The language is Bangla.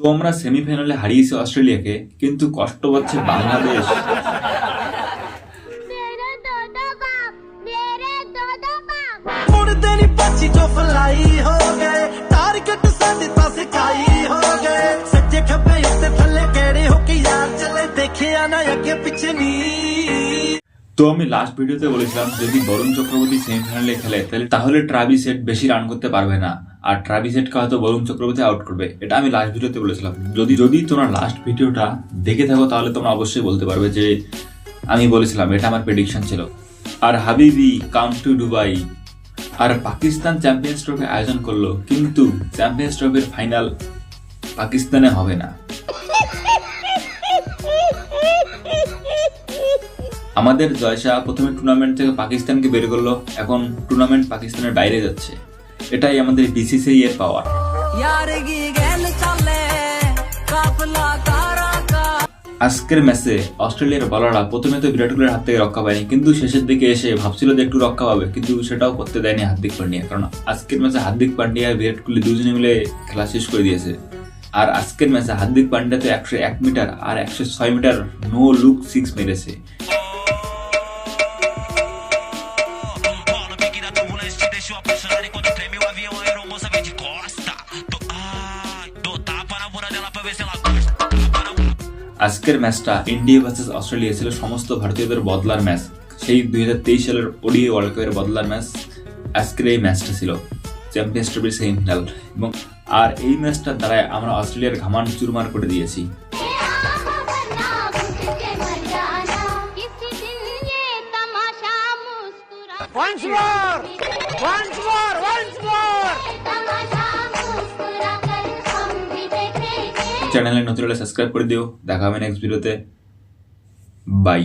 তো আমরা সেমিফাইনালে হারিয়েছি অস্ট্রেলিয়াকে কিন্তু কষ্ট পাচ্ছে বাংলাদেশ। তো আমি লাস্ট ভিডিওতে বলেছিলাম যদি বরুণ চক্রবর্তী সেমিফাইনালে খেলে তাহলে ট্রাভি সেট বেশি রান করতে পারবে না। আর ট্রাভি সেটকে হয়তো বরুণ চক্রবর্তী আউট করবে। এটা আমি লাস্ট ভিডিওতে বলেছিলাম। যদি যদি তোমরা লাস্ট ভিডিওটা দেখে থাকো, তাহলে তোমরা অবশ্যই বলতে পারবে যে আমি বলেছিলাম, এটা আমার প্রেডিকশন ছিল। আর হাবিবি কাম টু দুবাই আর পাকিস্তান চ্যাম্পিয়ন্স ট্রফি আয়োজন করল, কিন্তু চ্যাম্পিয়ন্স ট্রফির ফাইনাল পাকিস্তানে হবে না। আমাদের জয়শাহ প্রথমে টুর্নামেন্ট থেকে পাকিস্তানকে বের করল, এখন টুর্নামেন্ট পাকিস্তানের বাইরে যাচ্ছে। এটাই আমাদের বিসিসিআই এর পাওয়ার আজকের ম্যাচে অস্ট্রেলিয়ার বলাররা প্রথমে তো বিরাট কোহলির হাত থেকে রক্ষা পায়নি কিন্তু শেষের দিকে এসে ভাবছিল যে একটু রক্ষা পাবে কিন্তু সেটাও করতে দেয়নি হার্দিক পান্ডিয়া। কারণ আজকের ম্যাচে হার্দিক পান্ডিয়া বিরাট কোহলি দুজনে মিলে খেলা শেষ করে দিয়েছে। আর আজকের ম্যাচে হার্দিক পান্ডিয়া তো একশো এক মিটার আর একশো ছয় মিটার নো লুক সিক্স মেরেছে। আজকের ম্যাচটা ইন্ডিয়া ভার্সেস অস্ট্রেলিয়া ছিল সমস্ত ভারতীয়দের বদলার ম্যাচ সেই দুই হাজার তেইশ সালের ওডিএ ওয়ার্ল্ড কাপের বদলার ম্যাচ আজকের এই ম্যাচটা ছিল চ্যাম্পিয়ন্স ট্রফির সেমিফাইনাল এবং আর এই ম্যাচটার দ্বারাই আমরা অস্ট্রেলিয়ার ঘামান চুরমার করে দিয়েছি Once more! Once more! Once more! চ্যানেলে নতুন হলে সাবস্ক্রাইব করে দিও দেখা হবে নেক্সট ভিডিওতে বাই